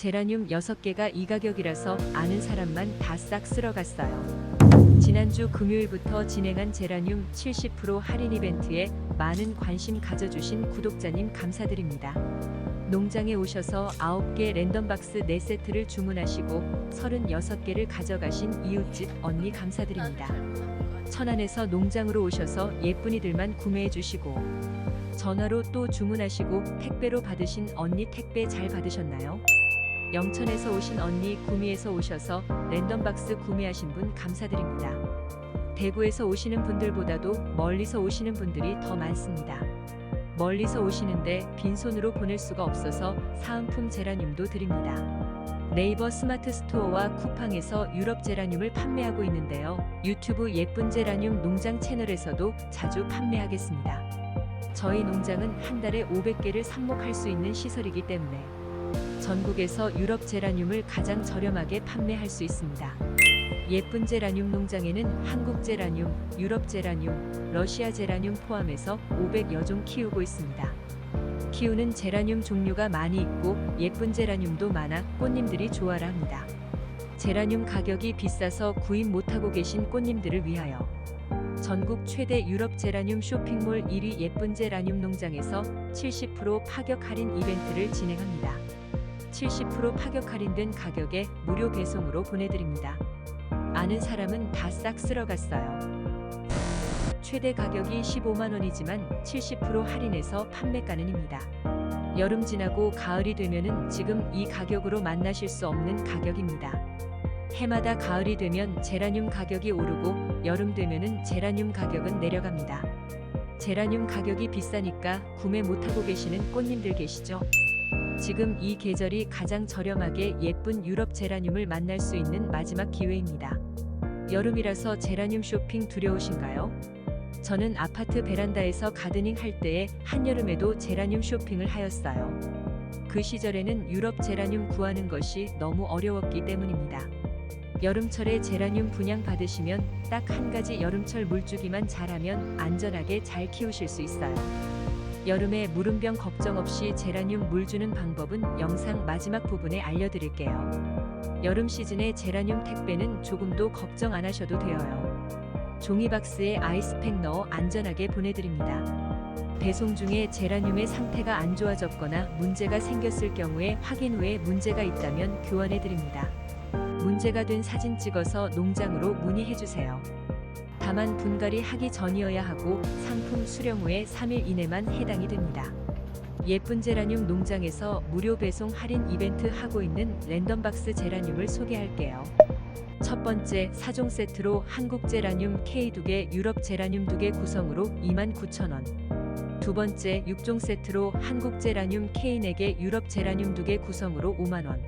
제라늄 6개가 이 가격이라서 아는 사람만 다 싹 쓸어갔어요. 지난주 금요일부터 진행한 제라늄 70% 할인 이벤트에 많은 관심 가져주신 구독자님 감사드립니다. 농장에 오셔서 9개 랜덤박스 4세트를 주문하시고 36개를 가져가신 이웃집 언니 감사드립니다. 천안에서 농장으로 오셔서 예쁜이들만 구매해 주시고 전화로 또 주문하시고 택배로 받으신 언니 택배 잘 받으셨나요? 영천에서 오신 언니 구미에서 오셔서 랜덤박스 구매하신 분 감사드립니다. 대구에서 오시는 분들보다도 멀리서 오시는 분들이 더 많습니다. 멀리서 오시는데 빈손으로 보낼 수가 없어서 사은품 제라늄도 드립니다. 네이버 스마트 스토어와 쿠팡에서 유럽 제라늄을 판매하고 있는데요. 유튜브 예쁜 제라늄 농장 채널에서도 자주 판매하겠습니다. 저희 농장은 한 달에 500개를 삽목할 수 있는 시설이기 때문에 전국에서 유럽 제라늄을 가장 저렴하게 판매할 수 있습니다. 예쁜 제라늄 농장에는 한국 제라늄, 유럽 제라늄, 러시아 제라늄 포함해서 500여 종 키우고 있습니다. 키우는 제라늄 종류가 많이 있고 예쁜 제라늄도 많아 꽃님들이 좋아라 합니다. 제라늄 가격이 비싸서 구입 못하고 계신 꽃님들을 위하여 전국 최대 유럽 제라늄 쇼핑몰 1위 예쁜 제라늄 농장에서 70% 파격 할인 이벤트를 진행합니다. 70% 파격 할인 된 가격에 무료 배송으로 보내드립니다. 아는 사람은 다 싹 쓸어갔어요. 최대 가격이 15만 원이지만 70% 할인해서 판매 가능입니다. 여름 지나고 가을이 되면은 지금 이 가격으로 만나실 수 없는 가격입니다. 해마다 가을이 되면 제라늄 가격이 오르고 여름 되면은 제라늄 가격은 내려갑니다. 제라늄 가격이 비싸니까 구매 못하고 계시는 꽃님들 계시죠? 지금 이 계절이 가장 저렴하게 예쁜 유럽 제라늄을 만날 수 있는 마지막 기회입니다. 여름이라서 제라늄 쇼핑 두려우신가요? 저는 아파트 베란다에서 가드닝 할 때에 한여름에도 제라늄 쇼핑을 하였어요. 그 시절에는 유럽 제라늄 구하는 것이 너무 어려웠기 때문입니다. 여름철에 제라늄 분양 받으시면 딱 한 가지 여름철 물주기만 잘하면 안전하게 잘 키우실 수 있어요. 여름에 물음병 걱정 없이 제라늄 물 주는 방법은 영상 마지막 부분에 알려드릴게요. 여름 시즌에 제라늄 택배는 조금도 걱정 안 하셔도 되어요. 종이 박스에 아이스팩 넣어 안전하게 보내드립니다. 배송 중에 제라늄의 상태가 안 좋아졌거나 문제가 생겼을 경우에 확인 후에 문제가 있다면 교환해 드립니다. 문제가 된 사진 찍어서 농장으로 문의해 주세요. 다만 분갈이 하기 전이어야 하고 상품 수령 후에 3일 이내만 해당이 됩니다. 예쁜 제라늄 농장에서 무료 배송 할인 이벤트 하고 있는 랜덤박스 제라늄을 소개할게요. 첫 번째 4종 세트로 한국 제라늄 K 2개, 유럽 제라늄 2개 구성으로 29,000원. 두 번째 6종 세트로 한국 제라늄 K 4개, 유럽 제라늄 2개 구성으로 5만 원.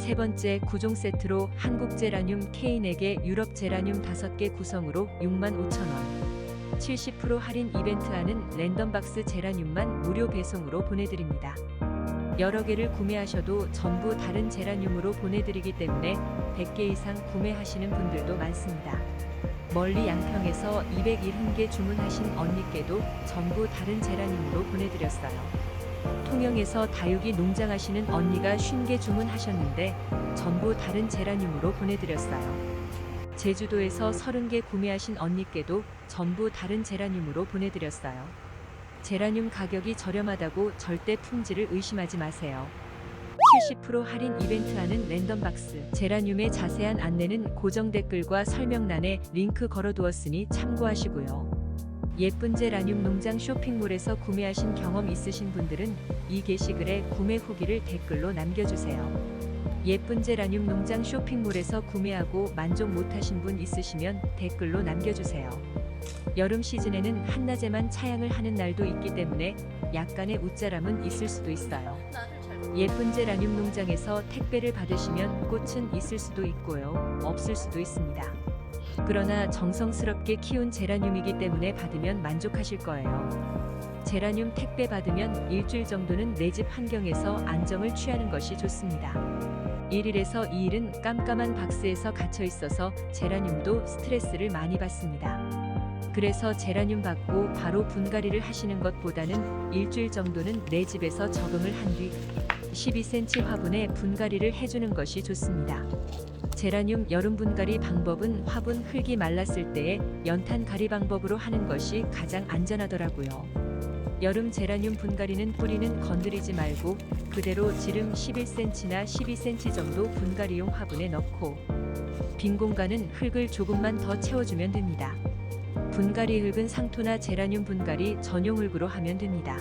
세 번째 9종 세트로 한국 제라늄 4개, 유럽 제라늄 5개 구성으로 65,000원. 70% 할인 이벤트하는 랜덤박스 제라늄만 무료 배송으로 보내드립니다. 여러 개를 구매하셔도 전부 다른 제라늄으로 보내드리기 때문에 100개 이상 구매하시는 분들도 많습니다. 멀리 양평에서 201개 주문하신 언니께도 전부 다른 제라늄으로 보내드렸어요. 통영에서 다육이 농장하시는 언니가 50개 주문하셨는데 전부 다른 제라늄으로 보내드렸어요. 제주도에서 30개 구매하신 언니께도 전부 다른 제라늄으로 보내드렸어요. 제라늄 가격이 저렴하다고 절대 품질을 의심하지 마세요. 70% 할인 이벤트 하는 랜덤박스 제라늄의 자세한 안내는 고정 댓글과 설명란에 링크 걸어두었으니 참고하시고요. 예쁜 제라늄 농장 쇼핑몰에서 구매하신 경험 있으신 분들은 이 게시글에 구매 후기를 댓글로 남겨주세요. 예쁜 제라늄 농장 쇼핑몰에서 구매하고 만족 못하신 분 있으시면 댓글로 남겨주세요. 여름 시즌에는 한낮에만 차양을 하는 날도 있기 때문에 약간의 웃자람은 있을 수도 있어요. 예쁜 제라늄 농장에서 택배를 받으시면 꽃은 있을 수도 있고요. 없을 수도 있습니다. 그러나 정성스럽게 키운 제라늄이기 때문에 받으면 만족하실 거예요. 제라늄 택배 받으면 일주일 정도는 내 집 환경에서 안정을 취하는 것이 좋습니다. 1일에서 2일은 깜깜한 박스에서 갇혀 있어서 제라늄도 스트레스를 많이 받습니다. 그래서 제라늄 받고 바로 분갈이를 하시는 것보다는 일주일 정도는 내 집에서 적응을 한 뒤 12cm 화분에 분갈이를 해주는 것이 좋습니다. 제라늄 여름 분갈이 방법은 화분 흙이 말랐을 때에 연탄 가리 방법으로 하는 것이 가장 안전하더라고요. 여름 제라늄 분갈이는 뿌리는 건드리지 말고 그대로 지름 11cm나 12cm 정도 분갈이용 화분에 넣고 빈 공간은 흙을 조금만 더 채워주면 됩니다. 분갈이 흙은 상토나 제라늄 분갈이 전용 흙으로 하면 됩니다.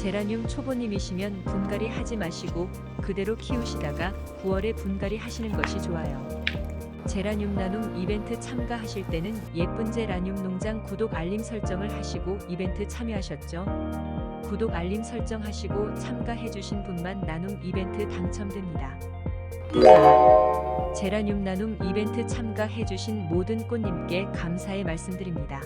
제라늄 초보님이시면 분갈이 하지 마시고 그대로 키우시다가 9월에 분갈이 하시는 것이 좋아요. 제라늄 나눔 이벤트 참가하실 때는 예쁜 제라늄 농장 구독 알림 설정을 하시고 이벤트 참여하셨죠? 구독 알림 설정하시고 참가해주신 분만 나눔 이벤트 당첨됩니다. 제라늄 나눔 이벤트 참가해주신 모든 꽃님께 감사의 말씀드립니다.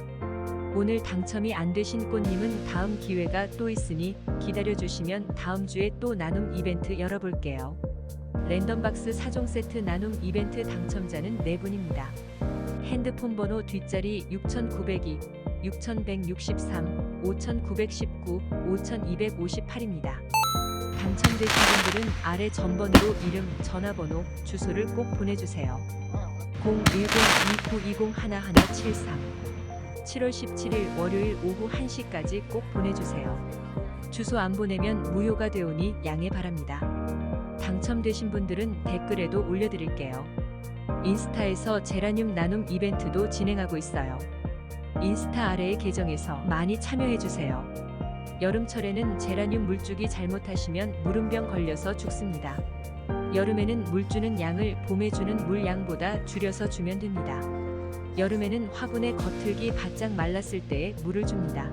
오늘 당첨이 안 되신 꽃님은 다음 기회가 또 있으니 기다려주시면 다음 주에 또 나눔 이벤트 열어볼게요. 랜덤박스 4종 세트 나눔 이벤트 당첨자는 4분입니다. 핸드폰 번호 뒷자리 6902, 6163, 5919, 5258입니다. 당첨되신 분들은 아래 전번호로 이름, 전화번호, 주소를 꼭 보내주세요. 010-2920-1173 7월 17일 월요일 오후 1시까지 꼭 보내주세요. 주소 안 보내면 무효가 되오니 양해 바랍니다. 당첨되신 분들은 댓글에도 올려드릴게요. 인스타에서 제라늄 나눔 이벤트도 진행하고 있어요. 인스타 아래의 계정에서 많이 참여해주세요. 여름철에는 제라늄 물주기 잘못하시면 물음병 걸려서 죽습니다. 여름에는 물 주는 양을 봄에 주는 물 양보다 줄여서 주면 됩니다. 여름에는 화분의 겉흙이 바짝 말랐을 때에 물을 줍니다.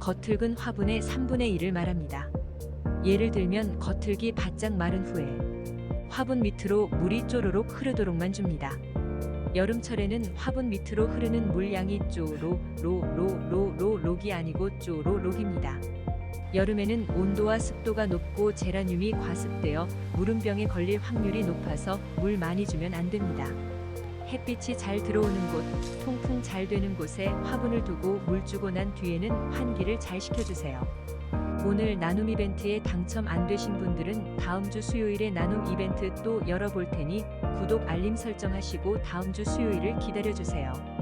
겉흙은 화분의 3분의 1을 말합니다. 예를 들면 겉흙이 바짝 마른 후에 화분 밑으로 물이 쪼로록 흐르도록만 줍니다. 여름철에는 화분 밑으로 흐르는 물량이 쪼로로로로로록이 아니고 쪼로록입니다. 여름에는 온도와 습도가 높고 제라늄이 과습되어 물음병에 걸릴 확률이 높아서 물 많이 주면 안 됩니다. 햇빛이 잘 들어오는 곳, 통풍 잘 되는 곳에 화분을 두고 물 주고 난 뒤에는 환기를 잘 시켜주세요. 오늘 나눔 이벤트에 당첨 안 되신 분들은 다음 주 수요일에 나눔 이벤트 또 열어볼 테니 구독 알림 설정하시고 다음 주 수요일을 기다려주세요.